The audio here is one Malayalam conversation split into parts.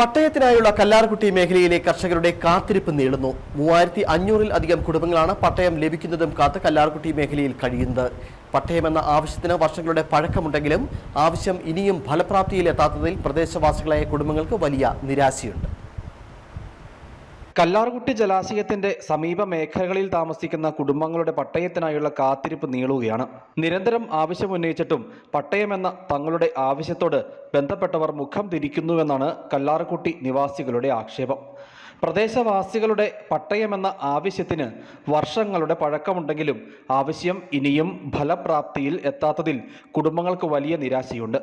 പട്ടയത്തിനായുള്ള കല്ലാർകുട്ടി മേഖലയിലെ കർഷകരുടെ കാത്തിരിപ്പ് നീളുന്നു. മൂവായിരത്തി അഞ്ഞൂറിൽ അധികം കുടുംബങ്ങളാണ് പട്ടയം ലഭിക്കുന്നതും കാത്ത് കല്ലാർകുട്ടി മേഖലയിൽ കഴിയുന്നത്. പട്ടയമെന്ന ആവശ്യത്തിന് വർഷങ്ങളുടെ പഴക്കമുണ്ടെങ്കിലും ആവശ്യം ഇനിയും ഫലപ്രാപ്തിയിലെത്താത്തതിൽ പ്രദേശവാസികളായ കുടുംബങ്ങൾക്ക് വലിയ നിരാശയുണ്ട്. കല്ലാർകുട്ടി ജലാശയത്തിന്റെ സമീപ മേഖലകളിൽ താമസിക്കുന്ന കുടുംബങ്ങളുടെ പട്ടയത്തിനായുള്ള കാത്തിരിപ്പ് നീളുകയാണ്. നിരന്തരം ആവശ്യമുന്നയിച്ചിട്ടും പട്ടയമെന്ന തങ്ങളുടെ ആവശ്യത്തോട് ബന്ധപ്പെട്ടവർ മുഖം തിരിക്കുന്നുവെന്നാണ് കല്ലാർകുട്ടി നിവാസികളുടെ ആക്ഷേപം. പ്രദേശവാസികളുടെ പട്ടയമെന്ന ആവശ്യത്തിന് വർഷങ്ങളുടെ പഴക്കമുണ്ടെങ്കിലും ആവശ്യം ഇനിയും ഫലപ്രാപ്തിയിൽ എത്താത്തതിൽ കുടുംബങ്ങൾക്ക് വലിയ നിരാശയുണ്ട്.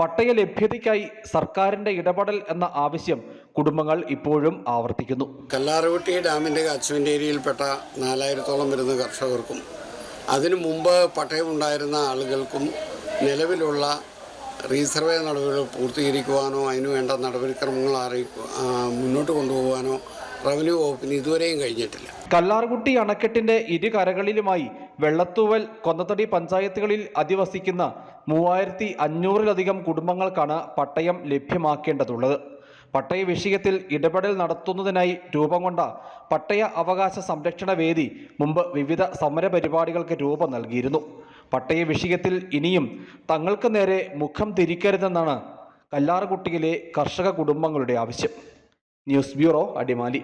പട്ടയ ലഭ്യതയ്ക്കായി സർക്കാരിന്റെ ഇടപെടൽ എന്ന ആവശ്യം കുടുംബങ്ങൾ ഇപ്പോഴും ആവർത്തിക്കുന്നു. കല്ലാറുകുട്ടി ഡാമിന്റെ കച്ചുവിന്റെ ഏരിയയിൽപ്പെട്ട നാലായിരത്തോളം വരുന്ന കർഷകർക്കും അതിനു മുമ്പ് പട്ടയമുണ്ടായിരുന്ന ആളുകൾക്കും നിലവിലുള്ള റീസർവേ നടപടികൾ പൂർത്തീകരിക്കുവാനോ അതിനു വേണ്ട നടപടിക്രമങ്ങൾ അറിയിക്കു മുന്നോട്ട് കൊണ്ടുപോകാനോ റവന്യൂ വകുപ്പിന് ഇതുവരെയും കഴിഞ്ഞിട്ടില്ല. കല്ലാർകുട്ടി അണക്കെട്ടിന്റെ ഇരു കരകളിലുമായി വെള്ളത്തൂവൽ കൊന്നത്തടി പഞ്ചായത്തുകളിൽ അധിവസിക്കുന്ന മൂവായിരത്തി അഞ്ഞൂറിലധികം കുടുംബങ്ങൾക്കാണ് പട്ടയം ലഭ്യമാക്കേണ്ടതുള്ളത്. പട്ടയ വിഷയത്തിൽ ഇടപെടൽ നടത്തുന്നതിനായി രൂപം കൊണ്ട പട്ടയ അവകാശ സംരക്ഷണ വേദി മുമ്പ് വിവിധ സമരപരിപാടികൾക്ക് രൂപം നൽകിയിരുന്നു. പട്ടയ വിഷയത്തിൽ ഇനിയും തങ്ങൾക്ക് നേരെ മുഖം തിരിക്കരുതെന്നാണ് കല്ലാർകുട്ടിയിലെ കർഷക കുടുംബങ്ങളുടെ ആവശ്യം. News bureau Adimali.